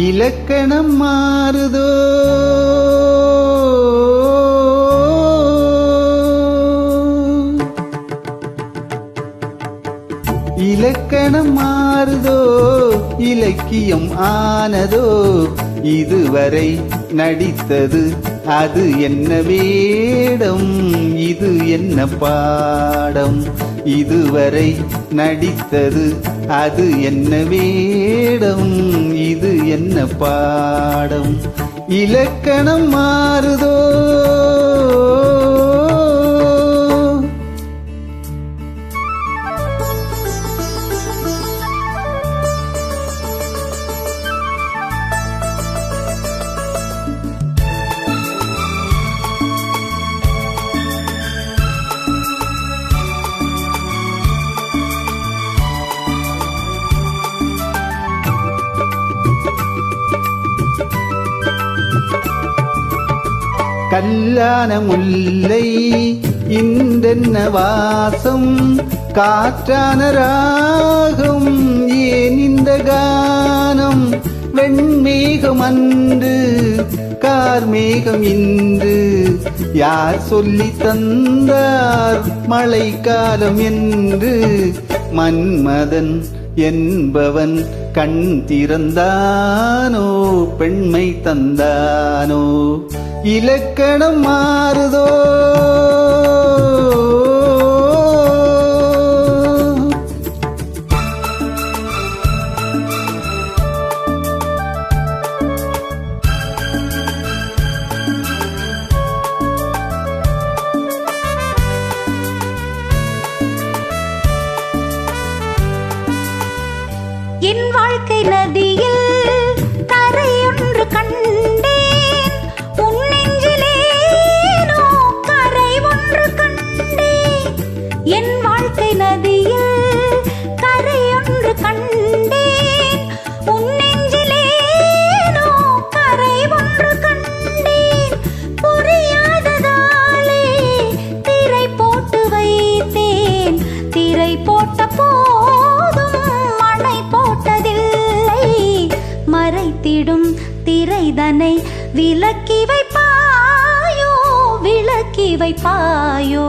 இலக்கணம் மாறுதோ? இலக்கணம் மாறுதோ? இலக்கியம் ஆனதோ? இதுவரை நடித்தது அது என்ன வேடம்? இது என்ன பாடம்? இதுவரை நடித்தது அது என்ன வேடம்? என்ன பாடம்? இலக்கணம் மாறுதோ? கல்யாண முல்லை இந்தென்ன வாசம்? காற்றான ராகம் ஏன் இந்த கானம்? வெண்மேகம் அன்று கார்மேகம் இன்று. யார் சொல்லி தந்தார் மழைக்காலம் என்று? மன்மதன் என்பவன் கண் திறந்தானோ பெண்மை தந்தானோ? இலக்கணம் மாறுதோ? என் வாழ்க்கை நதியில் கரையொன்று கண் திரைதனை விலக்கி வைப்பாயோ விளக்கி வைப்பாயோ.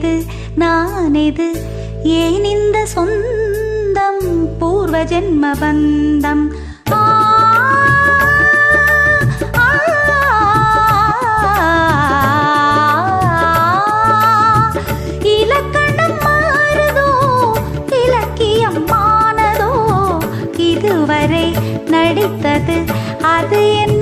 எது நான் எது ஏன் இந்த சொந்தம் பூர்வ ஜென்ம பந்தம் நடித்தது அது என்ன